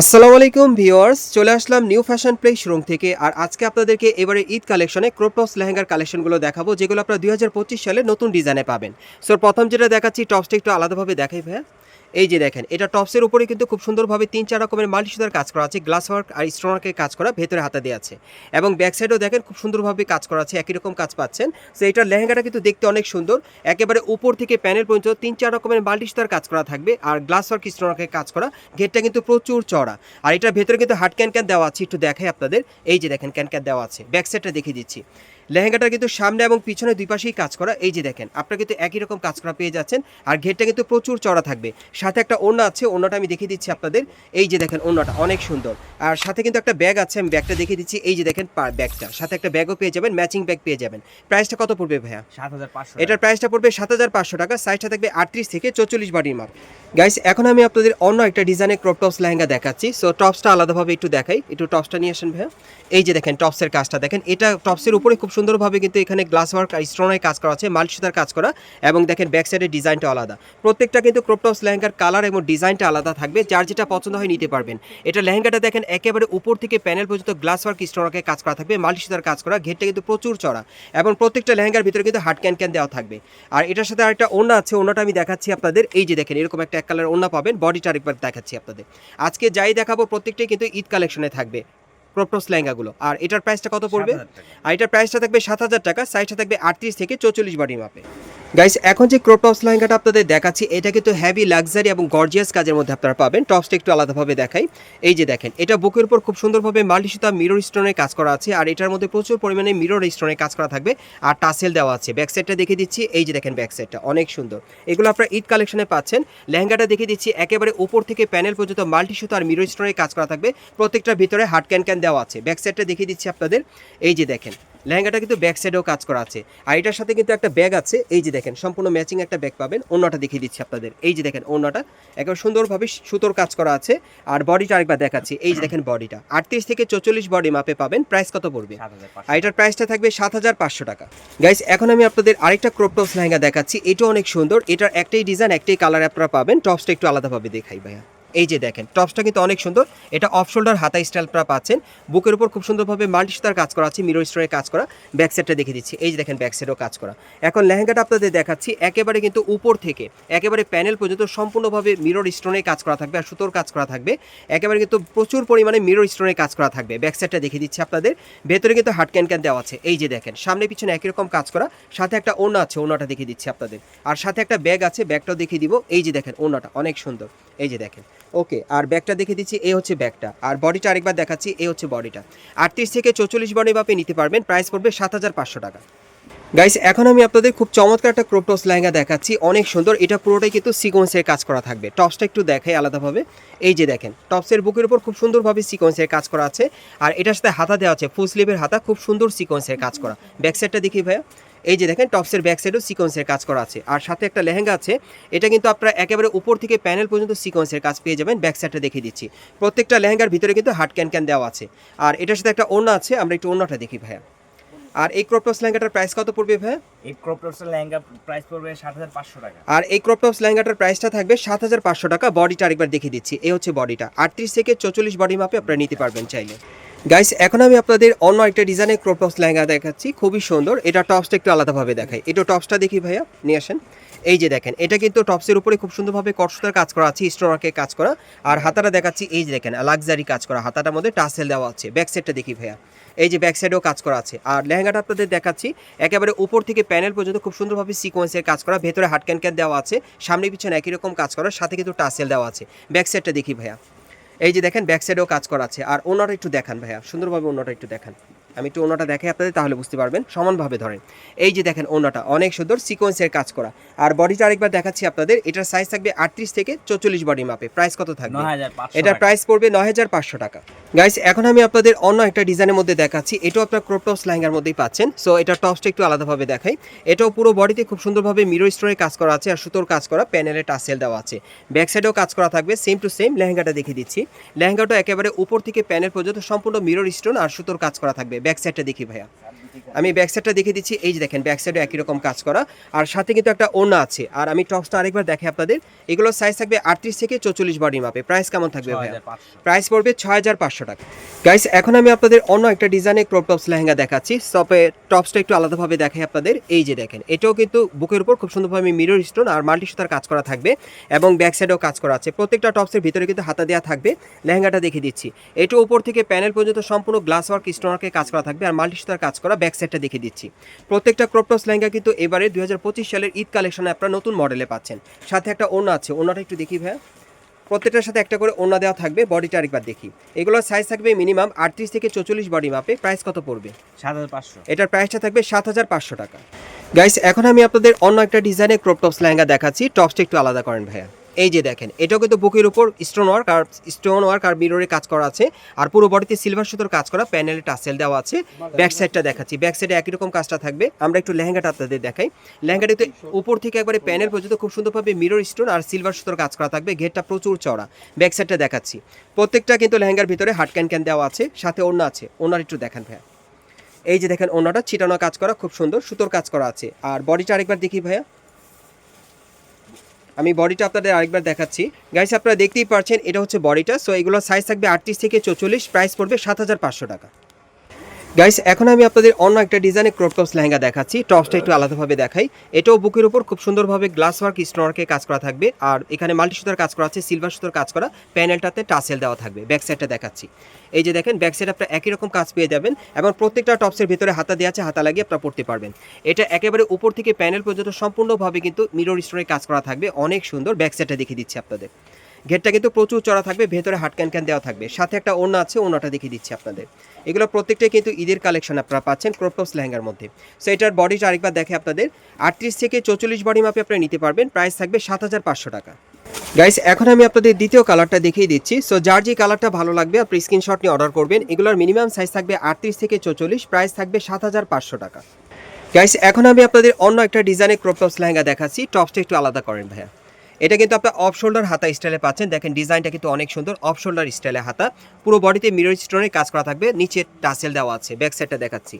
আসসালামু আলাইকুম ভিউয়ার্স, চলে আসলাম নিউ ফ্যাশন প্লে শোরুম থেকে। আর আজকে আপনাদেরকে এবারে ঈদ কালেকশনে ক্রোপটপস লেহেঙ্গার কালেকশনগুলো দেখাবো, যেগুলো আপনারা দু হাজার পঁচিশ সালে নতুন ডিজাইনে পাবেন। সো প্রথম যেটা দেখাচ্ছি টপসটা একটু আলাদাভাবে দেখাই ভাইয়া। এই যে দেখেন, এটা টপসের উপরে কিন্তু খুব সুন্দরভাবে তিন চার রকমের মাল্টি সুতার কাজ করা আছে গ্লাস ওয়ার্ক আর স্টোনারকে কাজ করা ভেতরে হাতা দেওয়া আছে। এবং ব্যাক সাইডেও দেখেন খুব সুন্দরভাবে কাজ করা আছে, একই রকম কাজ পাচ্ছেন। সো এটার লেহেঙ্গাটা কিন্তু দেখতে অনেক সুন্দর। একেবারে উপর থেকে প্যানেল পর্যন্ত তিন চার রকমের মাল্টি সুতার কাজ করা থাকবে আর গ্লাস ওয়ার্ক স্টোনারকে কাজ করা। ঘেরটা কিন্তু প্রচুর চড়া আর এটার ভেতরে কিন্তু হাট ক্যান ক্যান দেওয়া আছে, একটু দেখাই আপনাদের। এই যে দেখেন ক্যান ক্যান দেওয়া আছে। ব্যাক সাইডটা দেখিয়ে দিচ্ছি। লেহেঙ্গাটা কিন্তু সামনে এবং পিছনে দুই পাশেই কাজ করা। এই যে দেখেন আপনারা কিন্তু একই রকম কাজ করা পেয়ে যাচ্ছেন। আর ঘেরটা কিন্তু প্রচুর চড়া থাকবে। সাথে একটা ওড়না আছে ওড়নাটা আমি দেখিয়ে দিচ্ছি আপনাদের। এই যে দেখেন ওড়নাটা অনেক সুন্দর। আর সাথে কিন্তু একটা ব্যাগ আছে আমি ব্যাগটা দেখিয়ে দিচ্ছি। এই যে দেখেন ব্যাগটা। সাথে একটা ব্যাগও পেয়ে যাবেন ম্যাচিং ব্যাগ পেয়ে যাবেন। প্রাইসটা কত পড়বে ভাইয়া? সাত হাজার পাঁচশো এটার প্রাইসটা পড়বে সাত হাজার পাঁচশো টাকা। সাইজটা থাকবে আটত্রিশ থেকে চৌচল্লিশ বডির মাপ গাইস এখন আমি আপনাদের অন্য একটা ডিজাইনের ক্রপ টপস লেহেঙ্গা দেখাচ্ছি। সো টপসটা আলাদাভাবে একটু দেখাই। একটু টপসটা নিয়ে আসেন ভাইয়া। এই যে দেখেন টপসের কাজটা। দেখেন এটা টপসের উপরে খুব সুন্দরভাবে কিন্তু এখানে গ্লাস ওয়ার্ক আর কাজ করা আছে মাল্টি সুতার কাজ করা এবং দেখেন ব্যাক সাইডের ডিজাইনটা আলাদা। প্রত্যেকটা কিন্তু ক্রপ টপস লেহেঙ্গার কালার এবং ডিজাইনটা আলাদা থাকবে, যার যেটা পছন্দ হয় নিতে পারবেন। এটা লেহেঙ্গাটা দেখেন একেবারে উপর থেকে প্যানেল পর্যন্ত গ্লাস ওয়ার্ক স্টোনকে কাজ করা থাকবে মাল্টি সুতার কাজ করা, ঘেরটা কিন্তু প্রচুর চড়া এবং প্রত্যেকটা লেহেঙ্গার ভিতরে কিন্তু হাট ক্যান ক্যান দেওয়া থাকবে। আর এটার সাথে আরেকটা ওড়না আছে, ওড়নাটা আমি দেখাচ্ছি আপনাদের, এই যে দেখেন এরকম একটা এক কালার ওড়না পাবেন বডিটা আরেকবার দেখাচ্ছি আপনাদের। আজকে যাই দেখাবো, প্রত্যেকটাই কিন্তু ঈদ কালেকশনে থাকবে। ক্রপটস লেহেঙ্গাগুলো। আর এটার প্রাইসটা কত পড়বে? 7,000 টাকা। আর এটার প্রাইসটা থাকবে সাত হাজার টাকা সাইজটা থাকবে আটত্রিশ থেকে চৌচল্লিশ বডি মাপে গাইস এখন যে ক্রপ টপস লেহেঙ্গাটা আপনাদের দেখাচ্ছি এটা কিন্তু হ্যাভি লাক্সারি এবং গর্জিয়াস কাজের মধ্যে আপনারা পাবেন। টপসটা একটু আলাদাভাবে দেখাই। এই যে দেখেন এটা বুকের উপর খুব সুন্দরভাবে মাল্টি সুতা মিরর স্টোনের কাজ করা আছে আর এটার মধ্যে প্রচুর পরিমাণে মিরর স্টোনের কাজ করা থাকবে আর টাসেল দেওয়া আছে। ব্যাক সাইডটা দেখিয়ে দিচ্ছি এই যে দেখেন ব্যাক সাইডটা অনেক সুন্দর। এগুলো আপনারা ঈদ কালেকশনে পাচ্ছেন। লেহেঙ্গাটা দেখে দিচ্ছি একেবারে উপর থেকে প্যানেল পর্যন্ত মাল্টি সুতা আর মিরর স্টোনের কাজ করা থাকবে। প্রত্যেকটার ভিতরে হাট ক্যান ক্যান দেওয়া আছে। ব্যাক সাইডটা দেখিয়ে দিচ্ছি আপনাদের। এই যে দেখেন লেহেঙ্গাটা কিন্তু ব্যাক সাইডেও কাজ করা আছে। আর এটার সাথে কিন্তু একটা ব্যাগ আছে। এই যে দেখেন সম্পূর্ণ ম্যাচিং একটা ব্যাগ পাবেন। অন্যটা দেখিয়ে দিচ্ছি আপনাদের। এই যে দেখেন অন্যটা একবার সুন্দরভাবে সুতোর কাজ করা আছে। আর বডিটা আরেকবার দেখাচ্ছি। এই যে দেখেন বডিটা আটত্রিশ থেকে চৌচল্লিশ বডি মাপে পাবেন। প্রাইস কত পড়বে? আর এটার প্রাইসটা থাকবে সাত হাজার পাঁচশো টাকা। গাইস এখন আমি আপনাদের আরেকটা ক্রপ টপস লেহেঙ্গা দেখাচ্ছি। এটা অনেক সুন্দর। এটার একটাই ডিজাইন একটাই কালার আপনারা পাবেন। টপসটা একটু আলাদাভাবে দেখাই ভাইয়া। এই যে দেখেন টপসটা কিন্তু অনেক সুন্দর। এটা অফ শোল্ডার হাতা স্টাইল আপনারা পাচ্ছেন। বুকের উপর খুব সুন্দরভাবে মাল্টি সুতার কাজ করা আছে মিরর স্টোনের কাজ করা। ব্যাক সাইডটা দেখিয়ে দিচ্ছি। এই যে দেখেন ব্যাক সাইডও কাজ করা। এখন লেহেঙ্গাটা আপনাদের দেখাচ্ছি। একেবারে কিন্তু উপর থেকে, একেবারে প্যানেল পর্যন্ত সম্পূর্ণভাবে মিরর স্টোনের কাজ করা থাকবে আর সুতোর কাজ করা থাকবে। একেবারে কিন্তু প্রচুর পরিমাণে মিরর স্টোনের কাজ করা থাকবে। ব্যাক সাইডটা দেখিয়ে দিচ্ছি আপনাদের। ভেতরে কিন্তু হাট ক্যান ক্যান দেওয়া আছে। এই যে দেখেন, সামনে পিছনে একই রকম কাজ করা। সাথে একটা ওড়না আছে, ওড়নাটা দেখিয়ে দিচ্ছি আপনাদের। আর সাথে একটা ব্যাগ আছে ব্যাগটাও দেখিয়ে দিব। এই যে দেখেন, ওড়নাটা অনেক সুন্দর। এই যে দেখেন, ওকে, আর ব্যাগটা দেখে দিচ্ছি, এই হচ্ছে ব্যাগটা। আর বডিটা আরেকবার দেখাচ্ছি, এই হচ্ছে বডিটা। আটত্রিশ থেকে চৌচল্লিশ বডি মাপে নিতে পারবেন, প্রাইস পড়বে সাত হাজার পাঁচশো টাকা। গাইস, এখন আমি আপনাদের খুব চমৎকার একটা ক্রোপটস লেহেঙ্গা দেখাচ্ছি, অনেক সুন্দর। এটা পুরোটাই কিন্তু সিকোয়েন্সের কাজ করা থাকবে। টপসটা একটু দেখাই আলাদাভাবে। এই যে দেখেন, টপসের বুকের উপর খুব সুন্দরভাবে সিকোয়েন্সের কাজ করা আছে। আর এটার সাথে হাতা দেওয়া আছে, ফুল স্লিভের হাতা, খুব সুন্দর সিকোয়েন্সের কাজ করা। ব্যাক সাইডটা দেখি ভাইয়া। এই যে দেখেন টপসের ব্যাক সাইডেও সিকোয়েন্সের কাজ করা আছে। আর সাথে একটা লেহেঙ্গা আছে এটা কিন্তু আপনারা একেবারে উপর থেকে প্যানেল পর্যন্ত সিকোয়েন্সের কাজ পেয়ে যাবেন ব্যাক সাইডটা দেখিয়ে দিচ্ছি। প্রত্যেকটা লেহেঙ্গার ভিতরে কিন্তু হাট ক্যান ক্যান দেওয়া আছে। আর এটার সাথে একটা ওড়না আছে আমরা একটু ওড়নাটা দেখি ভাইয়া। আর এই ক্রপটস লেহেঙ্গাটার প্রাইস কত পড়বে ভাইয়া? এই ক্রপ টপসের লেহেঙ্গা প্রাইস পড়বে সাত হাজার পাঁচশো টাকা। আর এই ক্রপ টপস লেহেঙ্গাটার প্রাইসটা থাকবে সাত হাজার পাঁচশো টাকা বডিটা আরেকবার দেখিয়ে দিচ্ছি এই হচ্ছে বডিটা আটত্রিশ থেকে চৌচল্লিশ বডি মাপে আপনারা নিতে পারবেন চাইলে। গাইস এখন আমি আপনাদের অন্য একটা ডিজাইনের ক্রপ টপস লেহেঙ্গা দেখাচ্ছি। খুবই সুন্দর। এটা টপসটা একটু আলাদাভাবে দেখাই। এটা টপসটা দেখি ভাইয়া, নিয়ে আসেন। এই যে দেখেন, এটা কিন্তু টপসের উপরে খুব সুন্দরভাবে কটসুতার কাজ করা আছে স্টোনারকে কাজ করা। আর হাতাটা দেখাচ্ছি, এই যে দেখেন লাক্সারি কাজ করা। হাতাটার মধ্যে টাসেল দেওয়া আছে। ব্যাক সাইডটা দেখি ভাইয়া। এই যে ব্যাক সাইডেও কাজ করা আছে। আর লেহেঙ্গাটা আপনাদের দেখাচ্ছি, একেবারে উপর থেকে প্যানেল পর্যন্ত খুব সুন্দরভাবে সিকোয়েন্সের কাজ করা। ভেতরে হাট ক্যান দেওয়া আছে, সামনে পিছনে একই রকম কাজ করা সাথে কিন্তু টাসেল দেওয়া আছে। ব্যাক সাইডটা দেখি ভাইয়া। এই যে দেখেন ব্যাক সাইডেও কাজ করা আছে। আর ওনাটা একটু দেখান ভাইয়া। সুন্দরভাবে ওনাটা একটু দেখান। আমি একটু ওনাটা দেখাই আপনাদের তাহলে বুঝতে পারবেন সমানভাবে ধরেন। এই যে দেখেন ওনাটা অনেক সুন্দর সিকোয়েন্সের কাজ করা। আর বডিটা আরেকবার দেখাচ্ছি আপনাদের এটার সাইজ থাকবে আটত্রিশ থেকে চৌচল্লিশ বডি মাপে প্রাইস কত থাকবে? এটার প্রাইস পড়বে নয় হাজার পাঁচশো টাকা। গাইস এখন আমি আপনাদের অন্য একটা ডিজাইনের মধ্যে দেখাচ্ছি এটাও আপনার ক্রপ টপস লেহেঙ্গার মধ্যেই পাচ্ছেন সো এটা টপসটা একটু আলাদাভাবে দেখাই। এটাও পুরো বডিতে খুব সুন্দরভাবে মিরো স্টোনের কাজ করা আছে আর সুতোর কাজ করা প্যানেলে টাসেল দেওয়া আছে। ব্যাক সাইডেও কাজ করা থাকবে সেম টু সেম লেহেঙ্গাটা দেখিয়ে দিচ্ছি। লেহেঙ্গাটা একেবারে উপর থেকে প্যানেল পর্যন্ত সম্পূর্ণ মিরর স্টোন আর সুতোর কাজ করা থাকবে। ব্যাক সাইডটা দেখি ভাইয়া আমি ব্যাক সাইডটা দেখে দিচ্ছি। এই যে দেখেন ব্যাক সাইডে একই রকম কাজ করা। আর সাথে কিন্তু একটা ওনা আছে। আর আমি টপসটা আরেকবার দেখে আপনাদের। এগুলোর সাইজ থাকবে আটত্রিশ থেকে চৌচল্লিশ বডি মাপে প্রাইস কেমন থাকবে ভাইয়া? প্রাইস পড়বে ছয় হাজার পাঁচশো টাকা। গাইস এখন আমি আপনাদের অন্য একটা ডিজাইনের ক্রপ টপস লেহেঙ্গা দেখাচ্ছি। সপে টপসটা একটু আলাদাভাবে দেখাই আপনাদের। এই যে দেখেন এটাও কিন্তু বুকের উপর খুব সুন্দরভাবে মিরর স্টোন আর মাল্টি সুতার কাজ করা থাকবে এবং ব্যাক সাইডেও কাজ করা আছে। প্রত্যেকটা টপসের ভিতরে কিন্তু হাতা দেওয়া থাকবে। লেহেঙ্গাটা দেখিয়ে দিচ্ছি। এটা উপর থেকে প্যানেল পর্যন্ত সম্পূর্ণ গ্লাস ওয়ার্ক স্টোনারকে কাজ করা থাকবে আর মাল্টি সুতার কাজ করা ব্যাক সাইডটা দেখিয়ে দিচ্ছি। প্রত্যেকটা ক্রপ টপস লেহেঙ্গা কিন্তু এবারে দুই হাজার পঁচিশ সালের ঈদ কালেকশনে আপনারা নতুন মডেলে পাচ্ছেন। সাথে একটা ওনা আছে ওনাটা একটু দেখি ভাইয়া। প্রত্যেকটার সাথে একটা করে ওনা দেওয়া থাকবে বডিটা আরেকবার দেখি। এগুলোর সাইজ থাকবে মিনিমাম আটত্রিশ থেকে চৌচল্লিশ বডি মাপে প্রাইস কত পড়বে? সাত হাজার পাঁচশো। এটার প্রাইসটা থাকবে সাত হাজার পাঁচশো টাকা। গাইস এখন আমি আপনাদের অন্য একটা ডিজাইনের ক্রপ টপস লেহেঙ্গা দেখাচ্ছি টপসটা একটু আলাদা করেন ভাইয়া। এই যে দেখেন, এটাও কিন্তু বুকের উপর স্টোন ওয়ার্ক আর স্টোন ওয়ার্ক আর মিররে কাজ করা আছে। আর পুরো বডিতে সিলভার সুতোর কাজ করা প্যানেলে টাসেল দেওয়া আছে। ব্যাক সাইডটা দেখাচ্ছি ব্যাক সাইডে একই রকম কাজটা থাকবে। আমরা একটু লেহেঙ্গাটা আপনাদের দেখাই। লেহেঙ্গাটিতে উপর থেকে একবারে প্যানেল পর্যন্ত খুব সুন্দরভাবে মিরর স্টোন আর সিলভার সুতোর কাজ করা থাকবে, ঘেরটা প্রচুর চড়া ব্যাক সাইডটা দেখাচ্ছি। প্রত্যেকটা কিন্তু লেহেঙ্গার ভিতরে হাট ক্যান ক্যান দেওয়া আছে, সাথে ওড়না আছে। ওনার একটু দেখান ভাইয়া। এই যে দেখেন ওনাটা ছিটানো কাজ করা, খুব সুন্দর সুতোর কাজ করা আছে। আর বডিটা আরেকবার দেখি ভাইয়া। আমি বডিটা আপনাদের আরেকবার দেখাচ্ছি। গাইস আপনারা দেখতেই পারছেন, এটা হচ্ছে বডিটা। সো এগুলো সাইজ থাকবে আটত্রিশ থেকে চৌচল্লিশ প্রাইস পড়বে সাত হাজার পাঁচশো টাকা। গাইস এখন আমি আপনাদের অন্য একটা ডিজাইনের ক্রপ টপস লেহেঙ্গা দেখাচ্ছি। টপসটা একটু আলাদাভাবে দেখাই। এটাও বুকের উপর খুব সুন্দরভাবে গ্লাস ওয়ার্ক স্টোনারকে কাজ করা থাকবে। আর এখানে মাল্টি সুতার কাজ করা আছে সিলভার সুতার কাজ করা। প্যানেলটাতে টাসেল দেওয়া থাকবে ব্যাক সাইডটা দেখাচ্ছি। এই যে দেখেন ব্যাক সাইড আপনার একই রকম কাজ পেয়ে যাবেন। এবং প্রত্যেকটা টপসের ভিতরে হাতা দেওয়া আছে, হাতা লাগিয়ে আপনারা পড়তে পারবেন। এটা একেবারে উপর থেকে প্যানেল পর্যন্ত সম্পূর্ণভাবে কিন্তু মিরর স্টোনের কাজ করা থাকবে। অনেক সুন্দর ব্যাক সাইডটা দেখিয়ে দিচ্ছি আপনাদের। ঘেরটা কিন্তু প্রচুর চড়া থাকবে, ভেতরে হাট ক্যান ক্যান দেওয়া থাকবে। সাথে একটা ওড়না আছে, ওড়নাটা দেখিয়ে দিচ্ছি আপনাদের। এগুলো প্রত্যেকটাই কিন্তু ঈদের কালেকশন আপনারা পাচ্ছেন ক্রপটপস লেহেঙ্গার মধ্যে। সো এটার বডিটা আরেকবার দেখে আপনাদের। আটত্রিশ থেকে চৌচল্লিশ বডি মাপে আপনারা নিতে পারবেন। প্রাইস থাকবে সাত হাজার পাঁচশো টাকা। গাইস এখন আমি আপনাদের দ্বিতীয় কালারটা দেখিয়ে দিচ্ছি। সো যার যে কালারটা ভালো লাগবে, আপনি স্ক্রিনশট নিয়ে অর্ডার করবেন। এগুলোর মিনিমাম সাইজ থাকবে আটত্রিশ থেকে চৌচল্লিশ প্রাইস থাকবে সাত হাজার পাঁচশো টাকা। গাইস এখন আমি আপনাদের অন্য একটা ডিজাইনের ক্রপটপস লেহেঙ্গা দেখাচ্ছি। টপসটা একটু আলাদা করেন ভাইয়া। এটা কিন্তু আপনার অফ শোল্ডার হাতা স্টাইলে পাচ্ছেন। দেখেন ডিজাইনটা কিন্তু অনেক সুন্দর অফ শোল্ডার স্টাইলে হাতা। পুরো বডিতে মিরর স্টোনের কাজ করা থাকবে, নিচে টাসেল দেওয়া আছে ব্যাক সাইডটা দেখাচ্ছি।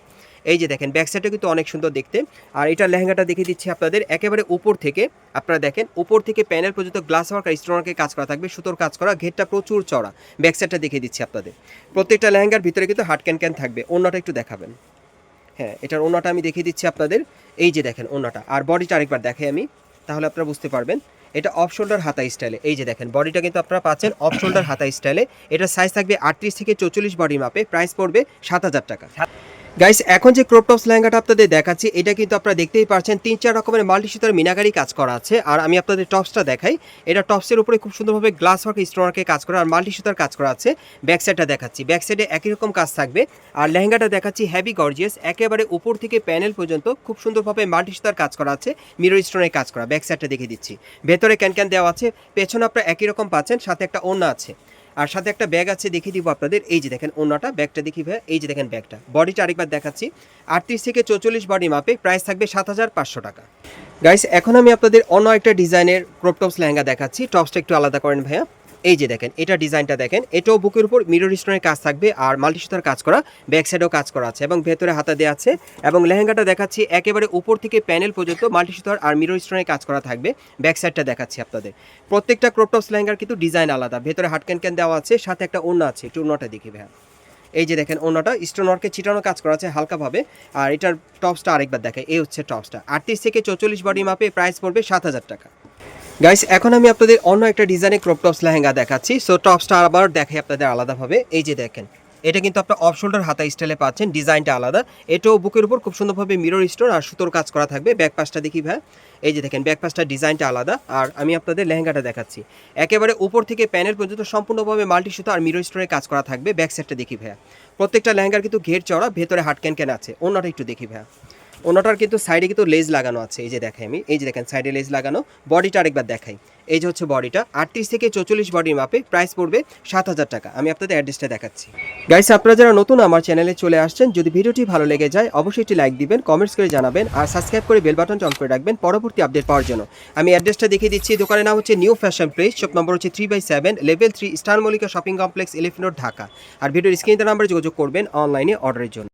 এই যে দেখেন ব্যাক সাইডটা কিন্তু অনেক সুন্দর দেখতে। আর এটা লেহেঙ্গাটা দেখিয়ে দিচ্ছি আপনাদের, একেবারে উপর থেকে, আপনারা দেখেন, উপর থেকে প্যানেল পর্যন্ত গ্লাস ওয়ার্ক আর কাজ করা থাকবে, সুতোর কাজ করা, ঘেরটা প্রচুর চড়া ব্যাক সাইডটা দেখিয়ে দিচ্ছি আপনাদের। প্রত্যেকটা লেহেঙ্গার ভিতরে কিন্তু হাট ক্যান ক্যান থাকবে, অন্যটা একটু দেখাবেন। হ্যাঁ এটার ওনাটা আমি দেখিয়ে দিচ্ছি আপনাদের। এই যে দেখেন ওনাটা আর বডিটা আরেকবার দেখাই আমি। তাহলে আপনারা বুঝতে পারবেন। এটা অফ শোল্ডার হাতা স্টাইলে এই যে দেখেন বডিটা কিন্তু আপনারা পাচ্ছেন অফ শোল্ডার হাতা স্টাইলে এটা সাইজ থাকবে আটত্রিশ থেকে চৌচল্লিশ বডি মাপে। প্রাইস পড়বে সাত হাজার টাকা। গাইস এখন যে ক্রপ টপস লেহেঙ্গাটা আপনাদের দেখাচ্ছি, এটা কিন্তু আপনারা দেখতেই পাচ্ছেন তিন চার রকমের মাল্টি সুতার মিনাকারি কাজ করা আছে। আর আমি আপনাদের টপসটা দেখাই। এটা টপসের উপরে খুব সুন্দরভাবে গ্লাস ওয়ার্ক স্টোনারকে কাজ করা, আর মাল্টি সুতার কাজ করা আছে। ব্যাক সাইডটা দেখাচ্ছি। ব্যাক সাইডে একই রকম কাজ থাকবে। আর লেহেঙ্গাটা দেখাচ্ছি হেভি গর্জিয়াস একেবারে উপর থেকে প্যানেল পর্যন্ত খুব সুন্দরভাবে মাল্টি সুতার কাজ করা আছে মিরর স্টোনের কাজ করা। ব্যাক সাইডটা দেখিয়ে দিচ্ছি। ভেতরে ক্যান ক্যান দেওয়া আছে। পেছনে আপনারা একই রকম পাচ্ছেন, সাথে একটা ওড়না আছে। আর সাথে একটা ব্যাগ আছে, দেখিয়ে দিব আপনাদের। এই যে দেখেন অন্যটা ব্যাগটা দেখি ভাই, এই যে দেখেন ব্যাগটা বডিটা আরেকবার দেখাচ্ছি। আটত্রিশ থেকে চৌচল্লিশ বডি মাপে প্রাইস থাকবে সাত হাজার পাঁচশো টাকা। গাইস এখন আমি আপনাদের অন্য একটা ডিজাইনের ক্রপটপস লেহেঙ্গা দেখাচ্ছি। টপসটা একটু আলাদা করেন ভাইয়া। এই যে দেখেন, এটা ডিজাইনটা দেখেন, এটাও বুকের উপর মিরর স্টোনের কাজ থাকবে আর মাল্টি সুতার কাজ করা ব্যাক সাইডেও কাজ করা আছে এবং ভেতরে হাতা দেওয়া আছে এবং লেহেঙ্গাটা দেখাচ্ছি একেবারে উপর থেকে প্যানেল পর্যন্ত মাল্টি সুতার আর মিরর স্টোনের কাজ করা থাকবে ব্যাক সাইডটা দেখাচ্ছি আপনাদের। প্রত্যেকটা ক্রপটপস লেহেঙ্গার কিন্তু ডিজাইন আলাদা, ভেতরে হাট ক্যান দেওয়া আছে, সাথে একটা ওড়না আছে, একটু ওড়নাটা দেখি ভাইয়া। এই যে দেখেন ওড়নাটা স্টোন ওয়ার্কে ছিটানো কাজ করা আছে হালকাভাবে, আর এটার টপসটা আরেকবার দেখে এই হচ্ছে টপসটা আটত্রিশ থেকে চৌচল্লিশ বডি মাপে প্রাইস পড়বে সাত হাজার টাকা। গাইস এখন আমি আপনাদের অন্য একটা ডিজাইনের ক্রপ টপস লেহেঙ্গা দেখাচ্ছি। সো টপসটা আবার দেখাই আপনাদের আলাদাভাবে। এই যে দেখেন, এটা কিন্তু আপনার অফ শোল্ডার হাতা স্টাইলে পাচ্ছেন ডিজাইনটা আলাদা। এটাও বুকের উপর খুব সুন্দরভাবে মিরর স্টোন আর সুতোর কাজ করা থাকবে। ব্যাক পাশটা দেখি ভাই। এই যে দেখেন ব্যাক পাশটার ডিজাইনটা আলাদা। আর আমি আপনাদের লেহেঙ্গাটা দেখাচ্ছি। একেবারে উপর থেকে প্যানেল পর্যন্ত সম্পূর্ণভাবে মাল্টি সুতো আর মিরর স্টোনের কাজ করা থাকবে। ব্যাক সাইডটা দেখি ভাইয়া। প্রত্যেকটা লেহেঙ্গার কিন্তু ঘের চড়া ভেতরে হাট ক্যান আছে। অন্যটা একটু দেখি ভাইয়া। ওনাটার কিন্তু সাইডে কিন্তু লেজ লাগানো আছে, এই যে দেখাই আমি, এই যে দেখেন সাইডে লেজ লাগানো বডিটা আরেকবার দেখাই, এই যে হচ্ছে বডিটা আটত্রিশ থেকে চৌচল্লিশ বডির মাপে প্রাইস পড়বে সাত হাজার টাকা, আমি আপনাদের অ্যাড্রেসটা দেখাচ্ছি। গাইস আপনারা যারা নতুন আমার চ্যানেলে চলে আসছেন, যদি ভিডিওটি ভালো লেগে যায়, অবশ্যই একটি লাইক দিবেন কমেন্টস করে জানাবেন, আর সাবস্ক্রাইব করে বেল বাটনটা অন করে রাখবেন পরবর্তী আপডেট পাওয়ার জন্য। আমি অ্যাড্রেসটা দেখিয়ে দিচ্ছি, দোকানের নাম হচ্ছে new fashion place shop number হচ্ছে three by seven level three star Mallika shopping complex এলিফিনোর Dhaka আর ভিডিওর স্ক্রিন নাম্বারে যোগাযোগ করবেন অনলাইনে অর্ডারের জন্য।